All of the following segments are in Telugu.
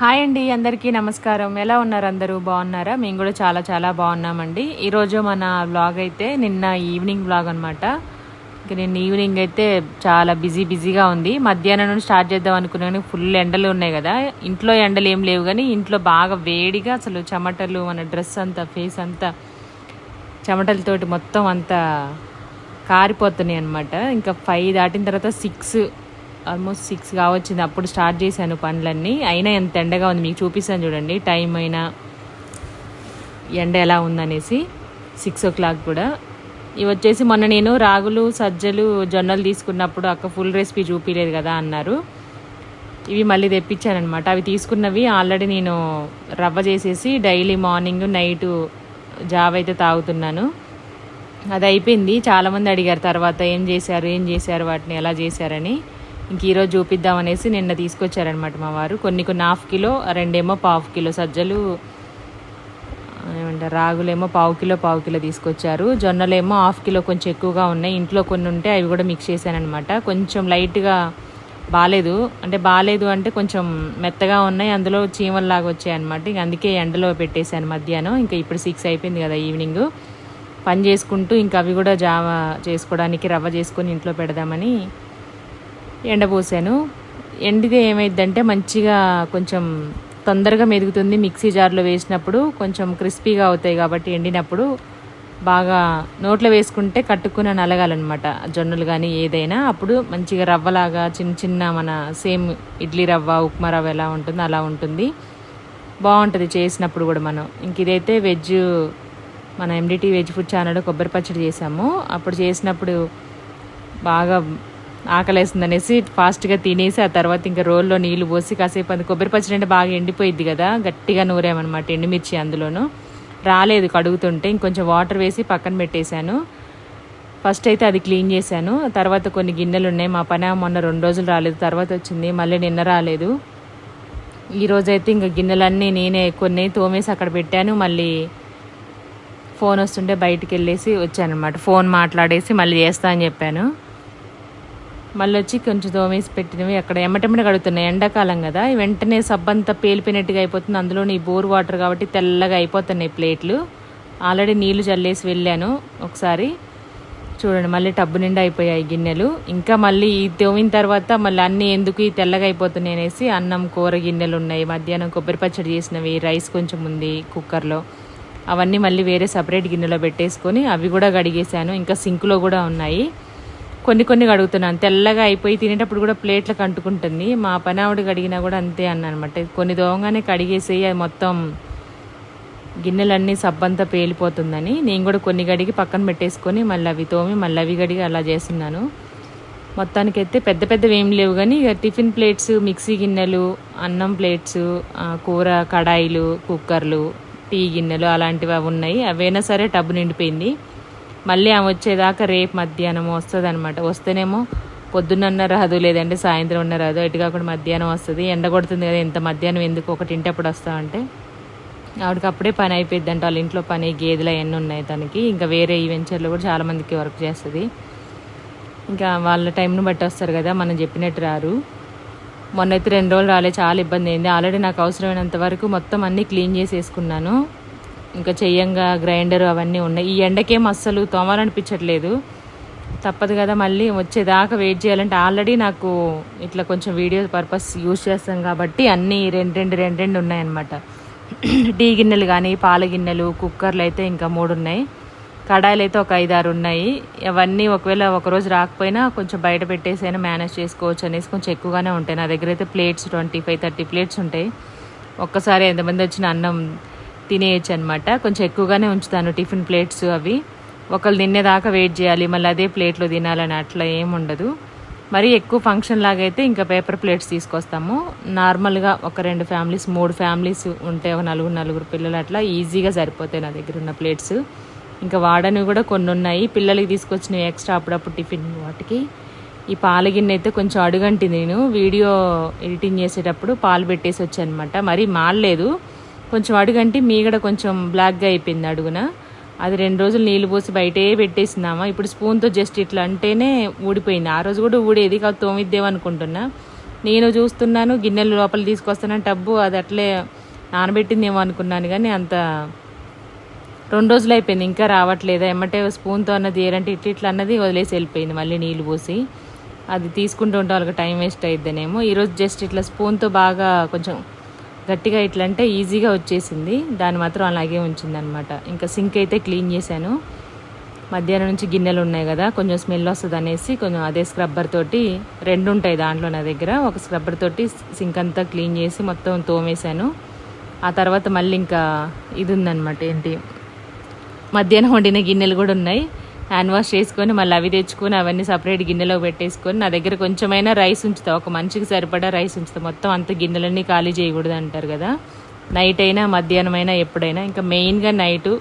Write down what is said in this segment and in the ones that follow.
హాయ్ అండి అందరికీ నమస్కారం. ఎలా ఉన్నారు అందరూ? బాగున్నారా? మేము కూడా చాలా చాలా బాగున్నామండి. ఈరోజు మన వ్లాగ్ అయితే నిన్న ఈవినింగ్ వ్లాగ్ అనమాట ఇంక నిన్న ఈవినింగ్ అయితే చాలా బిజీ బిజీగా ఉంది. మధ్యాహ్నం నుండి స్టార్ట్ చేద్దాం అనుకున్నాను ఫుల్ ఎండలు ఉన్నాయి కదా. ఇంట్లో ఎండలు ఏం లేవు కానీ ఇంట్లో బాగా వేడిగా అసలు చెమటలు మన డ్రెస్ అంతా ఫేస్ అంతా చెమటలతోటి మొత్తం అంతా కారిపోతున్నాయి అనమాట ఇంకా ఫైవ్ దాటిన తర్వాత సిక్స్ ఆల్మోస్ట్ సిక్స్ కావచ్చింది. అప్పుడు స్టార్ట్ చేశాను పనులన్నీ. అయినా ఎంత ఎండగా ఉంది మీకు చూపిస్తాను చూడండి. టైం అయినా ఎండ ఎలా ఉందనేసి సిక్స్ ఓ క్లాక్ కూడా. ఇవి వచ్చేసి మొన్న నేను రాగులు సజ్జలు జొన్నలు తీసుకున్నప్పుడు అక్క ఫుల్ రెసిపీ చూపించలేదు కదా అన్నారు. ఇవి మళ్ళీ తెప్పించానమాట అవి తీసుకున్నవి ఆల్రెడీ నేను రవ్వ చేసేసి డైలీ మార్నింగ్ నైట్ జాబ్ అయితే తాగుతున్నాను. అది అయిపోయింది. చాలామంది అడిగారు తర్వాత ఏం చేశారు ఏం చేశారు వాటిని ఎలా చేశారని. ఇంక ఈరోజు చూపిద్దామనేసి నిన్న తీసుకొచ్చారనమాట మా వారు. కొన్ని కొన్ని హాఫ్ కిలో రెండేమో పావు కిలో సజ్జలు ఏమంటారు రాగులేమో పావు కిలో పావు కిలో తీసుకొచ్చారు. జొన్నలేమో హాఫ్ కిలో కొంచెం ఎక్కువగా ఉన్నాయి. ఇంట్లో కొన్ని ఉంటే అవి కూడా మిక్స్ చేశానమాట కొంచెం లైట్గా బాగాలేదు అంటే బాగాలేదు అంటే కొంచెం మెత్తగా ఉన్నాయి. అందులో చీమల్లాగా వచ్చాయన్నమాట. ఇంక అందుకే ఎండలో పెట్టేశాను మధ్యాహ్నం. ఇంకా ఇప్పుడు సిక్స్ అయిపోయింది కదా ఈవినింగ్. పని చేసుకుంటూ ఇంకా అవి కూడా జావ చేసుకోవడానికి రవ్వ చేసుకొని ఇంట్లో పెడదామని ఎండబోసాను. ఎండితే ఏమైందంటే మంచిగా కొంచెం తొందరగా మెదుగుతుంది మిక్సీ జార్లో వేసినప్పుడు కొంచెం క్రిస్పీగా అవుతాయి కాబట్టి ఎండినప్పుడు బాగా నోట్లో వేసుకుంటే కట్టుకుని నలగాలన్నమాట. జొన్నలు కానీ ఏదైనా అప్పుడు మంచిగా రవ్వలాగా చిన్న చిన్న మన సేమ్ ఇడ్లీ రవ్వ ఉప్మా రవ్వ ఎలా ఉంటుందో అలా ఉంటుంది. బాగుంటుంది చేసినప్పుడు కూడా మనం. ఇంక ఇదైతే వెజ్ మన ఎండిటీ వెజ్ ఫుడ్ ఛానల్ కొబ్బరి పచ్చడి చేసాము. అప్పుడు చేసినప్పుడు బాగా ఆకలేస్తుందనేసి ఫాస్ట్గా తినేసి ఆ తర్వాత ఇంకా రోల్లో నీళ్ళు పోసి కాసేపు అది. కొబ్బరి పచ్చడి అంటే బాగా ఎండిపోయిద్ది కదా గట్టిగా నూరామన్నమాట ఎండుమిర్చి అందులోను. రాలేదు కడుగుతుంటే ఇంకొంచెం వాటర్ వేసి పక్కన పెట్టేశాను. ఫస్ట్ అయితే అది క్లీన్ చేశాను. తర్వాత కొన్ని గిన్నెలు ఉన్నాయి మా పని మొన్న రెండు రోజులు రాలేదు తర్వాత వచ్చింది మళ్ళీ నిన్న రాలేదు. ఈ రోజైతే ఇంకా గిన్నెలన్నీ నేనే కొన్ని తోమేసి అక్కడ పెట్టాను. మళ్ళీ ఫోన్ వస్తుంటే బయటికి వెళ్ళేసి వచ్చానమాట ఫోన్ మాట్లాడేసి మళ్ళీ చేస్తా అని చెప్పాను. మళ్ళీ వచ్చి కొంచెం దోమేసి పెట్టినవి అక్కడ ఎమ్మటెమ్మట కడుగుతున్నాయి. ఎండాకాలం కదా వెంటనే సబ్బంతా పేలిపోయినట్టుగా అయిపోతుంది. అందులోని ఈ బోర్ వాటర్ కాబట్టి తెల్లగా అయిపోతున్నాయి ప్లేట్లు. ఆల్రెడీ నీళ్ళు చల్లేసి వెళ్ళాను ఒకసారి. చూడండి మళ్ళీ టబ్బు నిండా అయిపోయాయి గిన్నెలు. ఇంకా మళ్ళీ ఈ తోమిన తర్వాత మళ్ళీ అన్నీ ఎందుకు ఈ తెల్లగా అయిపోతున్నాయి అనేసి అన్నం కూర గిన్నెలు ఉన్నాయి. మధ్యాహ్నం కొబ్బరి పచ్చడి చేసినవి రైస్ కొంచెం ఉంది కుక్కర్లో. అవన్నీ మళ్ళీ వేరే సపరేట్ గిన్నెలో పెట్టేసుకొని అవి కూడా కడిగేశాను. ఇంకా సింక్లో కూడా ఉన్నాయి. కొన్ని కొన్ని కడుగుతున్నాను. తెల్లగా అయిపోయి తినేటప్పుడు కూడా ప్లేట్లకు అంటుకుంటుంది మా పని కడిగినా కూడా అంతే అన్నమాట కొన్ని దోవగానే కడిగేసి అది మొత్తం గిన్నెలన్నీ సబ్బంతా పేలిపోతుందని నేను కూడా కొన్ని గడిగి పక్కన పెట్టేసుకొని మళ్ళీ అవి తోమి మళ్ళీ అవి గడిగి అలా చేస్తున్నాను. మొత్తానికైతే పెద్ద పెద్దవి ఏం లేవు కానీ ఇక టిఫిన్ ప్లేట్స్ మిక్సీ గిన్నెలు అన్నం ప్లేట్స్ కూర కడాయిలు కుక్కర్లు టీ గిన్నెలు అలాంటివి అవి ఉన్నాయి. అవైనా సరే టబ్బు నిండిపోయింది. మళ్ళీ ఆమె వచ్చేదాకా రేపు మధ్యాహ్నం వస్తుంది అనమాట వస్తేనేమో పొద్దున్న రాదు లేదంటే సాయంత్రం ఉన్న రాదు ఎటు కాకుండా మధ్యాహ్నం వస్తుంది. ఎండ కొడుతుంది కదా ఎంత మధ్యాహ్నం ఎందుకు ఒకటి ఇంటప్పుడు వస్తామంటే ఆవిడకి అప్పుడే పని అయిపోయింది అంటే వాళ్ళ ఇంట్లో పని గేదెలు అవన్నీ ఉన్నాయి తనకి. ఇంకా వేరే ఈ వెంచర్లో కూడా చాలామందికి వర్క్ చేస్తుంది. ఇంకా వాళ్ళ టైంను బట్టి వస్తారు కదా మనం చెప్పినట్టు రారు. మొన్న అయితే రెండు రోజులు రాలే చాలా ఇబ్బంది అయింది. ఆల్రెడీ నాకు అవసరమైనంత వరకు మొత్తం అన్నీ క్లీన్ చేసేసుకున్నాను. ఇంకా చెయ్యంగా గ్రైండర్ అవన్నీ ఉన్నాయి. ఈ ఎండకేం అస్సలు తోమాలనిపించట్లేదు. తప్పదు కదా మళ్ళీ వచ్చేదాకా వెయిట్ చేయాలంటే ఆల్రెడీ నాకు ఇట్లా కొంచెం వీడియో పర్పస్ యూజ్ చేస్తాం కాబట్టి అన్నీ రెండు రెండు రెండు రెండు ఉన్నాయన్నమాట. టీ గిన్నెలు కానీ పాల గిన్నెలు కుక్కర్లు అయితే ఇంకా మూడు ఉన్నాయి. కడాయిలు అయితే ఒక ఐదారు ఉన్నాయి. అవన్నీ ఒకవేళ ఒకరోజు రాకపోయినా కొంచెం బయట పెట్టేసైనా మేనేజ్ చేసుకోవచ్చు అనేసి కొంచెం ఎక్కువగానే ఉంటాయి. నా దగ్గర అయితే plates twenty five thirty plates ఉంటాయి. ఒక్కసారి ఎంతమంది వచ్చిన అన్నం తినేయచ్చు అనమాట కొంచెం ఎక్కువగానే ఉంచుతాను టిఫిన్ ప్లేట్స్ అవి. ఒకళ్ళు తినేదాకా వెయిట్ చేయాలి మళ్ళీ అదే ప్లేట్లో తినాలని అట్లా ఏముండదు ఉండదు. మరి ఎక్కువ ఫంక్షన్ లాగా అయితే ఇంకా పేపర్ ప్లేట్స్ తీసుకొస్తాము. నార్మల్గా ఒక రెండు ఫ్యామిలీస్ మూడు ఫ్యామిలీస్ ఉంటే ఒక నలుగురు నలుగురు పిల్లలు అట్లా ఈజీగా సరిపోతాయి నా దగ్గర ఉన్న ప్లేట్స్ ఇంకా వాడనివి కూడా కొన్ని ఉన్నాయి. పిల్లలకి తీసుకొచ్చినవి ఎక్స్ట్రా అప్పుడప్పుడు టిఫిన్ వాటికి. ఈ పాల గిన్నె అయితే కొంచెం అడుగంటింది నేను. వీడియో ఎడిటింగ్ చేసేటప్పుడు పాలు పెట్టేసి వచ్చానమాట మరి మాడలేదు కొంచెం అడుగంటే మీగడ కొంచెం బ్లాక్గా అయిపోయింది అడుగున. అది రెండు రోజులు నీళ్ళు పోసి బయటే పెట్టేసినామా. ఇప్పుడు స్పూన్తో జస్ట్ ఇట్లా అంటేనే ఊడిపోయింది. ఆ రోజు కూడా ఊడేది కాదు తోమిద్దేమనుకుంటున్నా నేను చూస్తున్నాను గిన్నెలు లోపల తీసుకొస్తున్నాను టబ్బు అది అట్లే నానబెట్టిందేమో అనుకున్నాను కానీ అంత రెండు రోజులు అయిపోయింది ఇంకా రావట్లేదు. ఏమంటే స్పూన్తో అన్నది ఏరంటే ఇట్లా ఇట్లా అన్నది వదిలేసి వెళ్ళిపోయింది మళ్ళీ నీళ్ళు పోసి. అది తీసుకుంటూ ఉంటే వాళ్ళకి టైం వేస్ట్ అయిద్దనేమో. ఈరోజు జస్ట్ ఇట్లా స్పూన్తో బాగా కొంచెం గట్టిగా ఇట్లా అంటే ఈజీగా వచ్చేసింది. దాన్ని మాత్రం అలాగే ఉంచిందనమాట ఇంకా సింక్ అయితే క్లీన్ చేశాను. మధ్యాహ్నం నుంచి గిన్నెలు ఉన్నాయి కదా కొంచెం స్మెల్ వస్తుంది అనేసి కొంచెం అదే స్క్రబ్బర్ తోటి రెండు ఉంటాయి దాంట్లో నా దగ్గర. ఒక స్క్రబ్బర్ తోటి సింక్ అంతా క్లీన్ చేసి మొత్తం తోమేశాను. ఆ తర్వాత మళ్ళీ ఇంకా ఇది ఉందన్నమాట ఏంటి? మధ్యాహ్నం వండిన గిన్నెలు కూడా ఉన్నాయి. హ్యాండ్ వాష్ చేసుకొని మళ్ళీ అవి తెచ్చుకొని అవన్నీ సపరేట్ గిన్నెలో పెట్టేసుకొని నా దగ్గర కొంచెమైనా రైస్ ఉంచుతా. ఒక మనిషికి సరిపడా రైస్ ఉంచుతా. మొత్తం అంత గిన్నెలన్నీ ఖాళీ చేయకూడదు అంటారు కదా. నైట్ అయినా మధ్యాహ్నం అయినా ఎప్పుడైనా. ఇంకా మెయిన్గా నైటు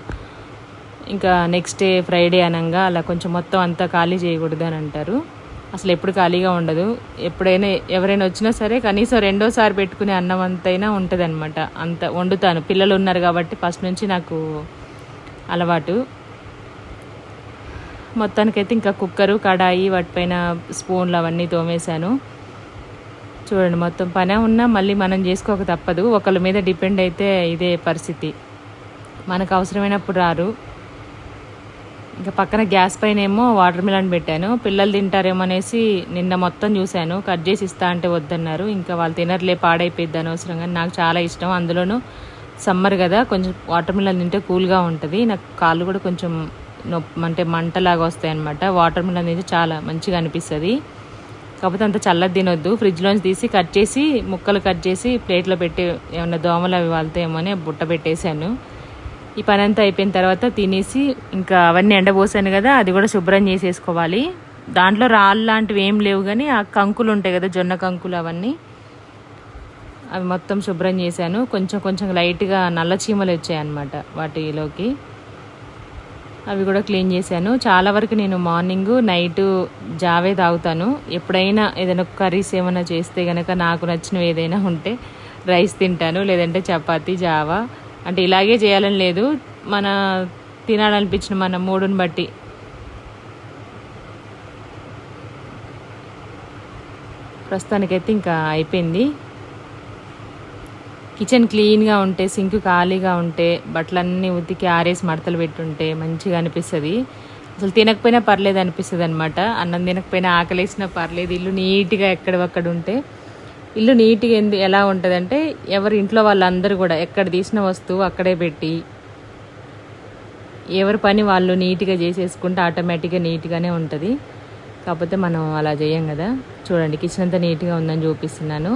ఇంకా నెక్స్ట్ డే ఫ్రైడే అనగా అలా కొంచెం మొత్తం అంతా ఖాళీ చేయకూడదు అని అంటారు. అసలు ఎప్పుడు ఖాళీగా ఉండదు. ఎప్పుడైనా ఎవరైనా వచ్చినా సరే కనీసం రెండోసారి పెట్టుకునే అన్నం అంతైనా ఉంటుంది అనమాట అంత వండుతాను. పిల్లలు ఉన్నారు కాబట్టి ఫస్ట్ నుంచి నాకు అలవాటు. మొత్తానికైతే ఇంకా కుక్కరు కడాయి వాటిపైన స్పూన్లు అవన్నీ తోమేశాను. చూడండి మొత్తం పనే ఉన్నా మళ్ళీ మనం చేసుకోక తప్పదు. ఒకళ్ళ మీద డిపెండ్ అయితే ఇదే పరిస్థితి. మనకు అవసరమైనప్పుడు రారు. ఇంకా పక్కన గ్యాస్ పైన ఏమో వాటర్ మిలన్ పెట్టాను. పిల్లలు తింటారేమో అనేసి నిన్న మొత్తం చూశాను. కట్ చేసి ఇస్తా అంటే వద్దన్నారు. ఇంకా వాళ్ళు తినర్లే పాడైపోయింది అనవసరంగా. నాకు చాలా ఇష్టం. అందులోనూ సమ్మర్ కదా కొంచెం వాటర్ మిలన్ తింటే కూల్గా ఉంటుంది. నాకు కాళ్ళు కూడా కొంచెం నొప్పి అంటే మంటలాగా వస్తాయి అనమాట వాటర్ మిలన్ తింటే చాలా మంచిగా అనిపిస్తుంది. కాకపోతే అంత చల్లది తినొద్దు. ఫ్రిడ్జ్లోంచి తీసి కట్ చేసి ముక్కలు కట్ చేసి ప్లేట్లో పెట్టి ఏమన్నా దోమలు అవి వాళ్తాయేమో అని బుట్ట పెట్టేశాను. ఈ పని అంతా అయిపోయిన తర్వాత తినేసి ఇంకా అవన్నీ ఎండబోసాను కదా అది కూడా శుభ్రం చేసేసుకోవాలి. దాంట్లో రాళ్ళు లాంటివి ఏం లేవు కానీ ఆ కంకులు ఉంటాయి కదా జొన్న కంకులు అవన్నీ. అవి మొత్తం శుభ్రం చేశాను. కొంచెం కొంచెం లైట్గా నల్ల చీమలు వచ్చాయి అన్నమాట వాటిలోకి. అవి కూడా క్లీన్ చేశాను. చాలా వరకు నేను మార్నింగ్ నైట్ జావే తాగుతాను. ఎప్పుడైనా ఏదైనా కర్రీస్ ఏమైనా చేస్తే కనుక నాకు నచ్చినవి ఏదైనా ఉంటే రైస్ తింటాను. లేదంటే చపాతి జావా. అంటే ఇలాగే చేయాలని లేదు. మన తినాలనిపించిన మన మూడుని బట్టి. ప్రస్తుతానికైతే ఇంకా అయిపోయింది. కిచెన్ క్లీన్గా ఉంటే సింక్ ఖాళీగా ఉంటే బట్టలన్నీ ఉతికి ఆరేసి మడతలు పెట్టుంటే మంచిగా అనిపిస్తుంది. అసలు తినకపోయినా పర్లేదు అనిపిస్తుంది అనమాట అన్నం తినకపోయినా ఆకలేసినా పర్లేదు. ఇల్లు నీట్గా ఎక్కడవక్కడ ఉంటే ఇల్లు నీట్గా ఎందు ఎలా ఉంటుందంటే ఎవరి ఇంట్లో వాళ్ళందరూ కూడా ఎక్కడ తీసిన వస్తువు అక్కడే పెట్టి ఎవరి పని వాళ్ళు నీట్గా చేసేసుకుంటే ఆటోమేటిక్గా నీట్గానే ఉంటుంది. కాకపోతే మనం అలా చేయం కదా చూడండి కిచెన్ అంతా నీట్గా ఉందని చూపిస్తున్నాను.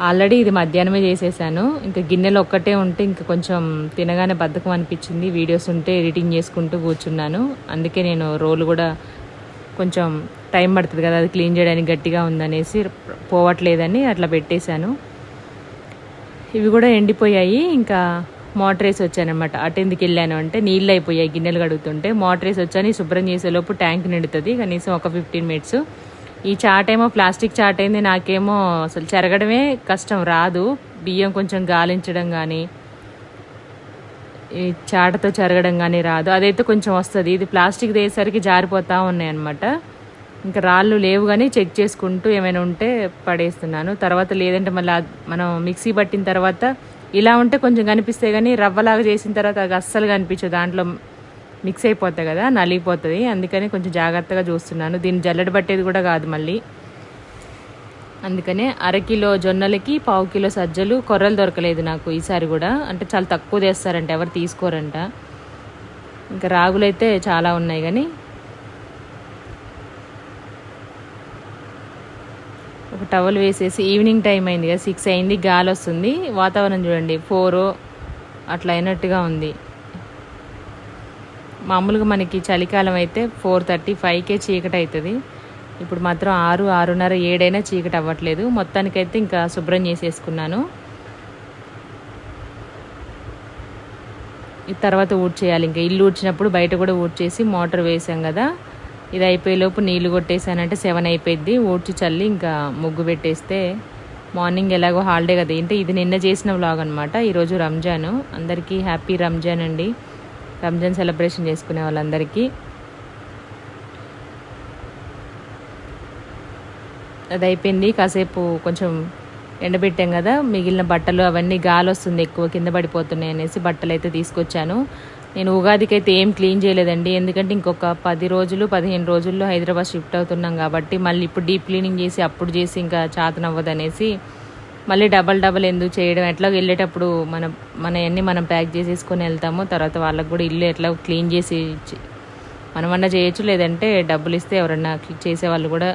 ఆల్రెడీ ఇది మధ్యాహ్నమే చేసేసాను. ఇంకా గిన్నెలు ఒక్కటే ఉంటే ఇంకా కొంచెం తినగానే బద్ధకం అనిపించింది. వీడియోస్ ఉంటే ఎడిటింగ్ చేసుకుంటూ కూర్చున్నాను. అందుకే నేను రోల్ కూడా కొంచెం టైం పడుతుంది కదా అది క్లీన్ చేయడానికి గట్టిగా ఉందనేసి పోవట్లేదని అట్లా పెట్టేశాను. ఇవి కూడా ఎండిపోయాయి. ఇంకా మోటర్ వేసి వచ్చానమాట అటు ఎందుకు వెళ్ళాను అంటే నీళ్ళు అయిపోయాయి గిన్నెలు కడుగుతుంటే. మోటర్ వేసి వచ్చాను. శుభ్రం చేసేలోపు ట్యాంక్ నిండుతుంది. కనీసం ఒక ఫిఫ్టీన్ మినిట్స్ ఈ చాట్ ఏమో ప్లాస్టిక్ చాట్ అయింది నాకేమో అసలు చెరగడమే కష్టం రాదు. బియ్యం కొంచెం గాలించడం కానీ ఈ చాటతో చెరగడం కానీ రాదు. అదైతే కొంచెం వస్తుంది. ఇది ప్లాస్టిక్ దేసరికి జారిపోతూ ఉన్నాయి అనమాట ఇంకా రాళ్ళు లేవు కానీ చెక్ చేసుకుంటూ ఏమైనా ఉంటే పడేస్తున్నాను. తర్వాత లేదంటే మళ్ళీ మనం మిక్సీ పట్టిన తర్వాత ఇలా ఉంటే కొంచెం కనిపిస్తే కానీ రవ్వలాగా చేసిన తర్వాత అది అస్సలు కనిపించదు. దాంట్లో మిక్స్ అయిపోతుంది కదా నలిగిపోతుంది. అందుకని కొంచెం జాగ్రత్తగా చూస్తున్నాను. దీన్ని జల్లెడ పట్టేది కూడా కాదు మళ్ళీ. అందుకనే అరకిలో జొన్నలకి పావు కిలో సజ్జలు కొర్రలు దొరకలేదు నాకు ఈసారి కూడా. అంటే చాలా తక్కువ తెస్తారంట ఎవరు తీసుకోరంట. ఇంకా రాగులైతే చాలా ఉన్నాయి కానీ. ఒక టవల్ వేసేసి ఈవినింగ్ టైం అయింది కదా సిక్స్ అయింది గాలి వస్తుంది. వాతావరణం చూడండి ఫోర్ అట్లా అయినట్టుగా ఉంది. మామూలుగా మనకి చలికాలం అయితే ఫోర్ థర్టీ ఫైవ్కే చీకటి అవుతుంది. ఇప్పుడు మాత్రం ఆరు ఆరున్నర ఏడైనా చీకటి అవ్వట్లేదు. మొత్తానికైతే ఇంకా శుభ్రం చేసేసుకున్నాను. ఈ తర్వాత ఊడ్చేయాలి ఇంకా. ఇల్లు ఊడ్చినప్పుడు బయట కూడా ఊడ్చేసి మోటార్ వేసాం కదా. ఇది అయిపోయేలోపు నీళ్ళు కొట్టేసానంటే సెవెన్ అయిపోయింది ఊడ్చి చల్లి ఇంకా ముగ్గు పెట్టేస్తే మార్నింగ్ ఎలాగో హాలిడే కదా. ఏంటి? ఇది నిన్న చేసిన వ్లాగ్ అనమాట ఈరోజు రంజాన్. అందరికీ హ్యాపీ రంజాన్ అండి. రంజాన్ సెలబ్రేషన్ చేసుకునే వాళ్ళందరికీ. అది అయిపోయింది కాసేపు కొంచెం ఎండబెట్టాం కదా మిగిలిన బట్టలు అవన్నీ గాలి వస్తుంది ఎక్కువ కింద పడిపోతున్నాయి అనేసి బట్టలు అయితే తీసుకొచ్చాను. నేను ఉగాదికి అయితే ఏం క్లీన్ చేయలేదండి. ఎందుకంటే ఇంకొక పది రోజులు పదిహేను రోజుల్లో హైదరాబాద్ షిఫ్ట్ అవుతున్నాం కాబట్టి మళ్ళీ ఇప్పుడు డీప్ క్లీనింగ్ చేసి అప్పుడు చేసి ఇంకా చాతనవ్వదు అనేసి మళ్ళీ డబల్ డబల్ ఎందుకు చేయడం? ఎట్లా వెళ్ళేటప్పుడు మన మన అన్ని మనం ప్యాక్ చేసేసుకొని వెళ్తాము. తర్వాత వాళ్ళకు కూడా ఇల్లు ఎట్లా క్లీన్ చేసి మనమన్నా చేయొచ్చు లేదంటే డబ్బులు ఇస్తే ఎవరన్నా చేసే వాళ్ళు కూడా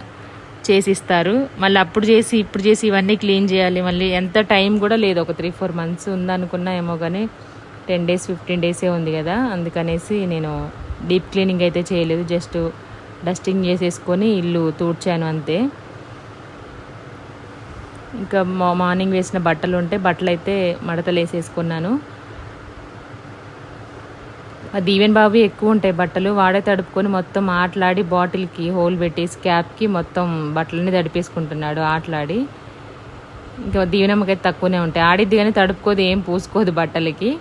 చేసి ఇస్తారు మళ్ళీ అప్పుడు చేసి ఇప్పుడు చేసి ఇవన్నీ క్లీన్ చేయాలి. మళ్ళీ ఎంత టైం కూడా లేదు. ఒక త్రీ ఫోర్ మంత్స్ ఉందనుకున్నా ఏమో కానీ టెన్ డేస్ ఫిఫ్టీన్ డేసే ఉంది కదా. అందుకనేసి నేను డీప్ క్లీనింగ్ అయితే చేయలేదు. జస్ట్ డస్టింగ్ చేసేసుకొని ఇల్లు తూడ్చాను అంతే. ఇంకా మా- మార్నింగ్ వేసిన బట్టలు ఉంటే బట్టలు అయితే మడతలు వేసేసుకున్నాను ఆ దీవెన్ బాబు ఎక్కువ ఉంటాయి బట్టలు వాడే తడుపుకొని మొత్తం ఆటలాడి బాటిల్కి హోల్ పెట్టేసి క్యాప్కి మొత్తం బట్టలన్నీ తడిపేసుకుంటున్నాడు ఆటలాడి. ఇంకా దీవెనమ్మకైతే తక్కువనే ఉంటాయి. ఆడిద్ది కానీ తడుపుకోదు ఏం పూసుకోదు బట్టలకి.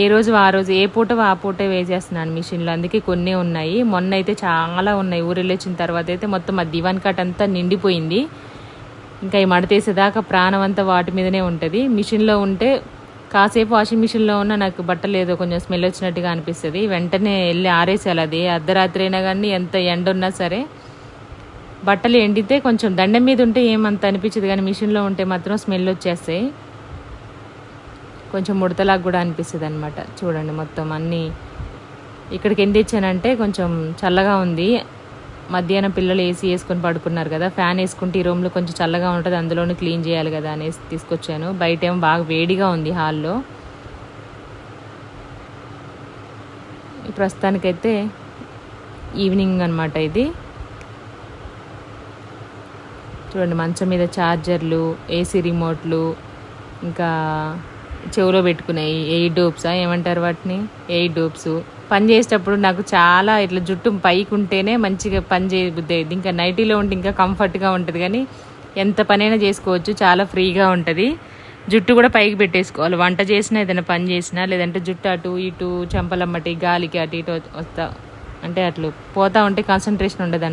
ఏ రోజు ఆ రోజు ఏ పూట ఆ పూట వేసేస్తున్నాను మిషన్లో. అందుకే కొన్ని ఉన్నాయి. మొన్న అయితే చాలా ఉన్నాయి. ఊరు వెళ్ళొచ్చిన తర్వాత అయితే మొత్తం ఆ దివాన్ కట్ అంతా నిండిపోయింది. ఇంకా ఈ మడతేసేదాకా ప్రాణం అంతా వాటి మీదనే ఉంటుంది. మిషన్లో ఉంటే కాసేపు వాషింగ్ మిషన్లో ఉన్న నాకు బట్టలు ఏదో కొంచెం స్మెల్ వచ్చినట్టుగా అనిపిస్తుంది. వెంటనే వెళ్ళి ఆరేసేయాలి అది. అర్ధరాత్రి అయినా కానీ ఎంత ఎండ ఉన్నా సరే బట్టలు ఎండితే కొంచెం దండం మీద ఉంటే ఏమంత అనిపించదు. కానీ మిషన్లో ఉంటే మాత్రం స్మెల్ వచ్చేస్తాయి. కొంచెం ముడతలాగా కూడా అనిపిస్తుంది అనమాట చూడండి మొత్తం అన్నీ ఇక్కడికి ఎందుకు ఇచ్చానంటే కొంచెం చల్లగా ఉంది. మధ్యాహ్నం పిల్లలు ఏసీ వేసుకొని పడుకున్నారు కదా ఫ్యాన్ వేసుకుంటే ఈ రూమ్లో కొంచెం చల్లగా ఉంటుంది అందులోనే క్లీన్ చేయాలి కదా అనేసి తీసుకొచ్చాను. బయట ఏమో బాగా వేడిగా ఉంది హాల్లో. ప్రస్తుతానికైతే ఈవినింగ్ అనమాట ఇది. చూడండి మంచం మీద ఛార్జర్లు ఏసీ రిమోట్లు ఇంకా చెవులో పెట్టుకున్నాయి ఎయిట్ డోప్సా? ఏమంటారు వాటిని? ఎయిట్ డోప్స్. పని చేసేటప్పుడు నాకు చాలా ఇట్లా జుట్టు పైకి ఉంటేనే మంచిగా పని చేయబుద్ది ఇంకా నైటీలో ఉంటే ఇంకా కంఫర్ట్గా ఉంటుంది. కానీ ఎంత పనైనా చేసుకోవచ్చు. చాలా ఫ్రీగా ఉంటుంది. జుట్టు కూడా పైకి పెట్టేసుకోవాలి. వంట చేసినా ఏదైనా పని చేసినా లేదంటే జుట్టు అటు ఇటు చెంపలమ్మటి గాలికి అటు ఇటు వస్తా అంటే అట్లు పోతా ఉంటే కాన్సన్ట్రేషన్ ఉండదు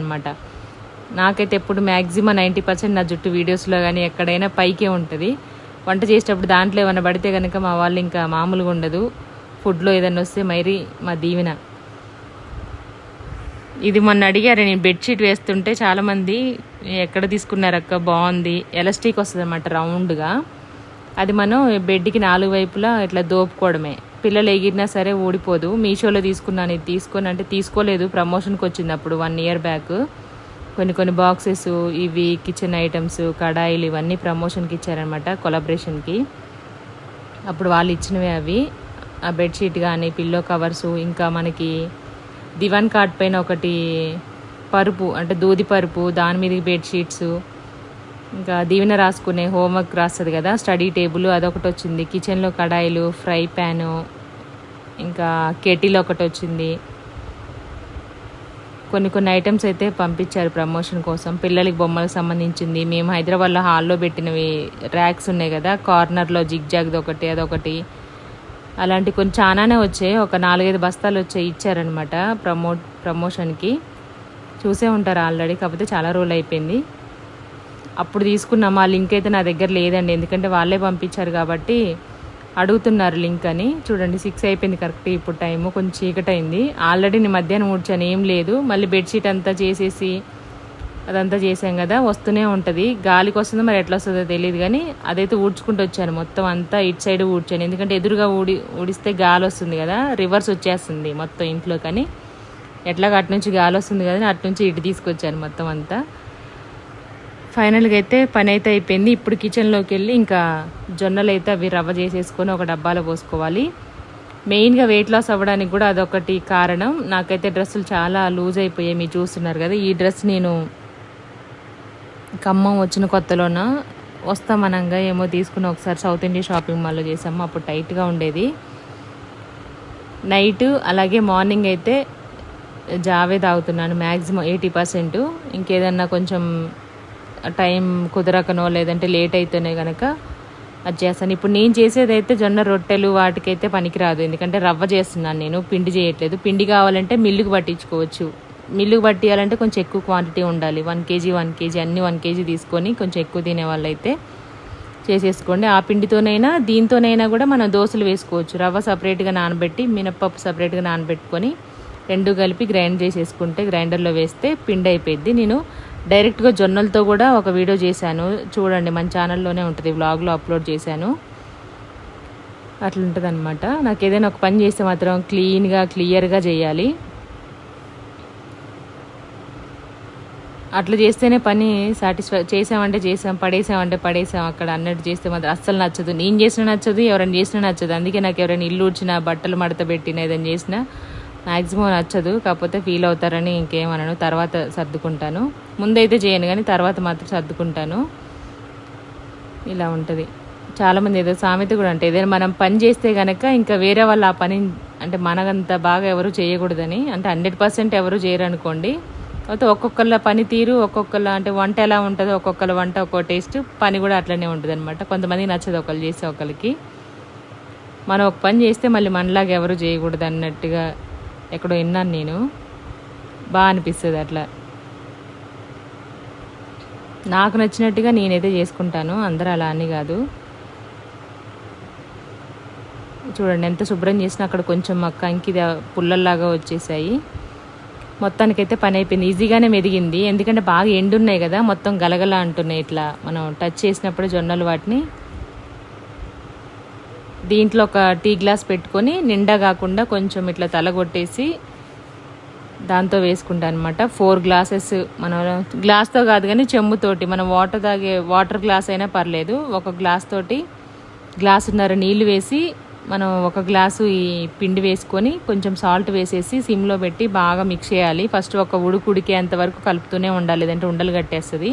నాకైతే ఎప్పుడు మ్యాక్సిమం నైంటీ పర్సెంట్ నా జుట్టు వీడియోస్లో కానీ ఎక్కడైనా పైకే ఉంటుంది. వంట చేసేటప్పుడు దాంట్లో ఏమైనా పడితే కనుక మా వాళ్ళు ఇంకా మామూలుగా ఉండదు. ఫుడ్లో ఏదైనా వస్తే మరి మా దీవెన. ఇది మొన్న అడిగారు నేను బెడ్షీట్ వేస్తుంటే చాలామంది ఎక్కడ తీసుకున్నారక్క? బాగుంది ఎలాస్టిక్ వస్తుంది అనమాట రౌండ్గా. అది మనం బెడ్కి నాలుగు వైపులా ఇట్లా దోపుకోవడమే. పిల్లలు ఎగిరినా సరే ఊడిపోదు. మీషోలో తీసుకున్నాను ఇది తీసుకొని అంటే తీసుకోలేదు. ప్రమోషన్కి వచ్చింది అప్పుడు వన్ ఇయర్ బ్యాక్. కొన్ని కొన్ని బాక్సెస్ ఇవి కిచెన్ ఐటమ్స్ కడాయిలు ఇవన్నీ ప్రమోషన్కి ఇచ్చారనమాట కొలాబరేషన్కి. అప్పుడు వాళ్ళు ఇచ్చినవి అవి. ఆ బెడ్షీట్ కానీ పిల్లో కవర్స్ ఇంకా మనకి దివాన్ కార్డ్ పైన ఒకటి పరుపు అంటే దూది పరుపు దాని మీద బెడ్షీట్స్ ఇంకా దీవెన రాసుకునే హోంవర్క్ రాస్తుంది కదా స్టడీ టేబుల్ అదొకటి వచ్చింది. కిచెన్లో కడాయిలు ఫ్రై ప్యాను ఇంకా కెటిల్ ఒకటి వచ్చింది. కొన్ని కొన్ని ఐటమ్స్ అయితే పంపించారు ప్రమోషన్ కోసం. పిల్లలకి బొమ్మలకు సంబంధించింది. మేము హైదరాబాద్లో హాల్లో పెట్టినవి ర్యాక్స్ ఉన్నాయి కదా కార్నర్లో జిగ్జాగ్ది ఒకటి అదొకటి. అలాంటి కొన్ని చాలానే వచ్చాయి. ఒక నాలుగైదు బస్తాలు వచ్చాయి ఇచ్చారనమాట ప్రమో ప్రమోషన్కి చూసే ఉంటారు ఆల్రెడీ కాకపోతే చాలా రోజులు అయిపోయింది. అప్పుడు తీసుకున్నాం. ఆ లింక్ అయితే నా దగ్గర లేదండి. ఎందుకంటే వాళ్ళే పంపించారు కాబట్టి అడుగుతున్నారు లింక్ అని. చూడండి సిక్స్ అయిపోయింది కరెక్ట్ ఇప్పుడు టైము కొంచెం చీకటి అయింది ఆల్రెడీ నేను మధ్యాహ్నం ఊడ్చాను ఏం లేదు. మళ్ళీ బెడ్షీట్ అంతా చేసేసి అదంతా చేసాం కదా వస్తూనే ఉంటుంది. గాలికి వస్తుందో మరి ఎట్లా వస్తుందో తెలియదు కానీ అదైతే ఊడ్చుకుంటూ వచ్చాను. మొత్తం అంతా ఇటు సైడ్ ఊడ్చాను. ఎందుకంటే ఎదురుగా ఊడి ఊడిస్తే గాలి వస్తుంది కదా రివర్స్ వచ్చేస్తుంది మొత్తం ఇంట్లో కానీ ఎట్లాగ అటు నుంచి గాలి వస్తుంది కదా అటు నుంచి ఇటు తీసుకొచ్చాను మొత్తం అంతా. ఫైనల్గా అయితే పని అయితే అయిపోయింది. ఇప్పుడు కిచెన్లోకి వెళ్ళి ఇంకా జొన్నలు అయితే అవి రవ్వ చేసేసుకొని ఒక డబ్బాలో పోసుకోవాలి. మెయిన్గా వెయిట్ లాస్ అవ్వడానికి కూడా అదొకటి కారణం. నాకైతే డ్రెస్సులు చాలా లూజ్ అయిపోయాయి. మీరు చూస్తున్నారు కదా ఈ డ్రెస్ నేను ఖమ్మం వచ్చిన కొత్తలోన వస్తామనంగా ఏమో తీసుకుని ఒకసారి సౌత్ ఇండియా షాపింగ్ మాల్లో చేసాము అప్పుడు టైట్గా ఉండేది. నైట్ అలాగే మార్నింగ్ అయితే జావే తాగుతున్నాను మ్యాక్సిమం ఎయిటీ పర్సెంట్. ఇంకేదన్నా కొంచెం టైం కుదరకనో లేదంటే లేట్ అయితేనే కనుక అది చేస్తాను. ఇప్పుడు నేను చేసేది అయితే జొన్న రొట్టెలు వాటికైతే పనికిరాదు. ఎందుకంటే రవ్వ చేస్తున్నాను నేను పిండి చేయట్లేదు. పిండి కావాలంటే మిల్లుకు పట్టించుకోవచ్చు. మిల్లుకు పట్టియాలంటే కొంచెం ఎక్కువ క్వాంటిటీ ఉండాలి. వన్ కేజీ వన్ కేజీ అన్నీ వన్ కేజీ తీసుకొని కొంచెం ఎక్కువ తినే వాళ్ళైతే చేసేసుకోండి. ఆ పిండితోనైనా దీంతోనైనా కూడా మనం దోశలు వేసుకోవచ్చు. రవ్వ సపరేట్గా నానబెట్టి మినప్పప్పు సపరేట్గా నానబెట్టుకొని రెండు కలిపి గ్రైండ్ చేసేసుకుంటే గ్రైండర్లో వేస్తే పిండి అయిపోయింది నేను డైరెక్ట్గా జొన్నలతో కూడా ఒక వీడియో చేశాను. చూడండి మన ఛానల్లోనే ఉంటుంది. వ్లాగ్లో అప్లోడ్ చేశాను. అట్లుంటుంది అనమాట నాకు ఏదైనా ఒక పని చేస్తే మాత్రం క్లీన్గా క్లియర్గా చేయాలి. అట్లా చేస్తేనే పని సాటిస్ఫై చేసామంటే చేసాం పడేసామంటే పడేసాం అక్కడ అన్నట్టు చేస్తే మాత్రం అస్సలు నచ్చదు. నేను చేసినా నచ్చదు ఎవరైనా చేసినా నచ్చదు. అందుకే నాకు ఎవరైనా ఇల్లు ఊడ్చినా బట్టలు మడత పెట్టినా ఏదైనా చేసినా మ్యాక్సిమం నచ్చదు కాకపోతే ఫీల్ అవుతారని ఇంకేమనను తర్వాత సర్దుకుంటాను. ముందైతే చేయను కానీ తర్వాత మాత్రం సర్దుకుంటాను. ఇలా ఉంటుంది. చాలామంది ఏదో సామెత కూడా అంటే ఏదైనా మనం పని చేస్తే కనుక ఇంకా వేరే వాళ్ళు ఆ పని అంటే మనకంత బాగా ఎవరు చేయకూడదని అంటే హండ్రెడ్ పర్సెంట్ ఎవరు చేయరనుకోండి అయితే ఒక్కొక్కళ్ళ పని తీరు ఒక్కొక్కళ్ళ అంటే వంట ఎలా ఉంటుందో ఒక్కొక్కళ్ళ వంట ఒక్కో టేస్ట్ పని కూడా అట్లనే ఉంటుంది అనమాట కొంతమంది నచ్చదు ఒకళ్ళు చేస్తే ఒకరికి మనం ఒక పని చేస్తే మళ్ళీ మనలాగా ఎవరు చేయకూడదు అన్నట్టుగా ఎక్కడో విన్నాను నేను. బాగా అనిపిస్తుంది అట్లా. నాకు నచ్చినట్టుగా నేనైతే చేసుకుంటాను. అందరూ అలా అని కాదు. చూడండి ఎంత శుభ్రం చేసినా అక్కడ కొంచెం మా కంకి పుల్లల్లాగా వచ్చేసాయి. మొత్తానికైతే పని అయిపోయింది. ఈజీగానే మెదిగింది. ఎందుకంటే బాగా ఎండున్నాయి కదా మొత్తం గలగల అంటున్నాయి ఇట్లా. మనం టచ్ చేసినప్పుడు జొన్నలు వాటిని దీంట్లో ఒక టీ గ్లాస్ పెట్టుకొని నిండా కాకుండా కొంచెం ఇట్లా తలగొట్టేసి దాంతో వేసుకుంటా అనమాట ఫోర్ గ్లాసెస్ మనం గ్లాస్తో కాదు కానీ చెంబుతోటి మనం వాటర్ తాగే వాటర్ గ్లాస్ అయినా పర్లేదు. ఒక గ్లాస్ తోటి గ్లాసున్నర నీళ్ళు వేసి మనం ఒక గ్లాసు ఈ పిండి వేసుకొని కొంచెం సాల్ట్ వేసేసి సిమ్లో పెట్టి బాగా మిక్స్ చేయాలి. ఫస్ట్ ఒక ఉడుకు ఉడికేంత వరకు కలుపుతూనే ఉండాలి. లేదంటే ఉండలు కట్టేస్తుంది.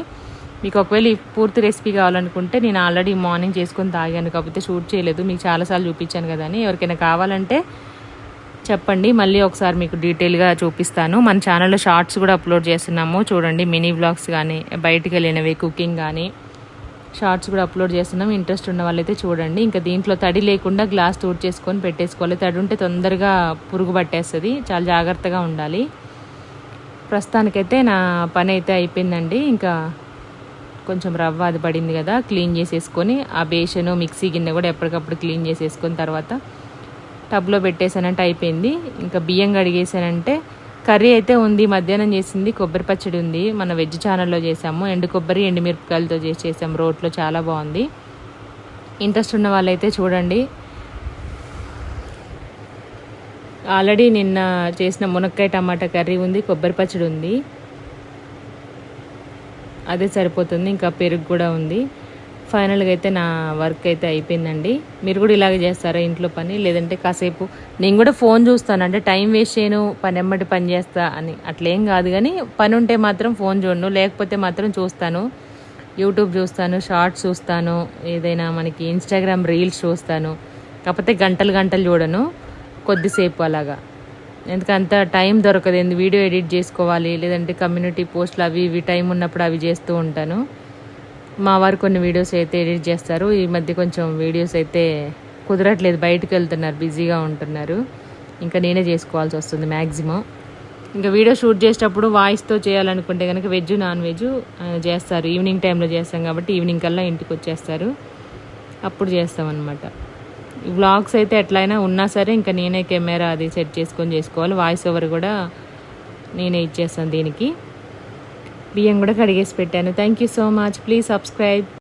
మీకు ఒకవేళ ఈ పూర్తి రెసిపీ కావాలనుకుంటే నేను ఆల్రెడీ మార్నింగ్ చేసుకొని తాగాను కాకపోతే షూట్ చేయలేదు. మీకు చాలాసార్లు చూపించాను కదా అని. ఎవరికైనా కావాలంటే చెప్పండి. మళ్ళీ ఒకసారి మీకు డీటెయిల్గా చూపిస్తాను. మన ఛానల్లో షార్ట్స్ కూడా అప్లోడ్ చేస్తున్నాము. చూడండి మినీ బ్లాగ్స్ కానీ బయటికి వెళ్ళినవి కుకింగ్ కానీ షార్ట్స్ కూడా అప్లోడ్ చేస్తున్నాం ఇంట్రెస్ట్ ఉన్న వాళ్ళైతే చూడండి. ఇంకా దీంట్లో తడి లేకుండా గ్లాస్ తోడు చేసుకొని పెట్టేసుకోవాలి. తడి ఉంటే తొందరగా పురుగు పట్టేస్తుంది. చాలా జాగ్రత్తగా ఉండాలి. ప్రస్తుతానికైతే నా పని అయితే అయిపోయిందండి. ఇంకా కొంచెం రవ్వ అది పడింది కదా క్లీన్ చేసేసుకొని ఆ బేషను మిక్సీ గిన్నె కూడా ఎప్పటికప్పుడు క్లీన్ చేసేసుకున్న తర్వాత టబ్లో పెట్టేసానంటే అయిపోయింది. ఇంకా బియ్యం కడిగేసానంటే కర్రీ అయితే ఉంది మధ్యాహ్నం చేసింది కొబ్బరి పచ్చడి ఉంది. మన వెజ్ ఛానల్లో చేసాము ఎండు కొబ్బరి ఎండుమిరపకాయలతో చేసి చేసాం రోట్లో చాలా బాగుంది. ఇంట్రెస్ట్ ఉన్న వాళ్ళైతే చూడండి. ఆల్రెడీ నిన్న చేసిన మునక్కాయ టమాటా కర్రీ ఉంది కొబ్బరి పచ్చడి ఉంది. అదే సరిపోతుంది ఇంకా పెరుగు కూడా ఉంది. ఫైనల్గా అయితే నా వర్క్ అయితే అయిపోయిందండి. మీరు కూడా ఇలాగే చేస్తారా ఇంట్లో పని? లేదంటే కాసేపు నేను కూడా ఫోన్ చూస్తాను అంటే టైం వేస్ట్ చేయను పని ఎమ్మటి పని చేస్తా అని. అట్లేం కాదు కానీ పని ఉంటే మాత్రం ఫోన్ చూడను లేకపోతే మాత్రం చూస్తాను. యూట్యూబ్ చూస్తాను షార్ట్స్ చూస్తాను ఏదైనా మనకి ఇన్స్టాగ్రామ్ రీల్స్ చూస్తాను. కాకపోతే గంటలు గంటలు చూడను కొద్దిసేపు అలాగా. ఎందుకంత టైం దొరకదు. ఎందుకు వీడియో ఎడిట్ చేసుకోవాలి. లేదంటే కమ్యూనిటీ పోస్టులు అవి ఇవి టైం ఉన్నప్పుడు అవి చేస్తూ ఉంటాను. మా వారు కొన్ని వీడియోస్ అయితే ఎడిట్ చేస్తారు. ఈ మధ్య కొంచెం వీడియోస్ అయితే కుదరట్లేదు. బయటకు వెళ్తున్నారు. బిజీగా ఉంటున్నారు. ఇంకా నేనే చేసుకోవాల్సి వస్తుంది మ్యాక్సిమం ఇంకా వీడియో షూట్ చేసేటప్పుడు వాయిస్తో చేయాలనుకుంటే కనుక వెజ్ నాన్ వెజ్ చేస్తారు. ఈవినింగ్ టైంలో చేస్తాం కాబట్టి ఈవినింగ్ కల్లా ఇంటికి వచ్చేస్తారు. అప్పుడు చేస్తామన్నమాట. వ్లాగ్స్ అయితే ఎట్లయినా ఉన్నా సరే ఇంకా నేనే కెమెరా అది సెట్ చేసుకొని చేసుకోవాలి. వాయిస్ ఓవర్ కూడా నేనే ఇచ్చేస్తాను దీనికి. బియ్యం కూడా కడిగేసి పెట్టాను. Thank you so much please subscribe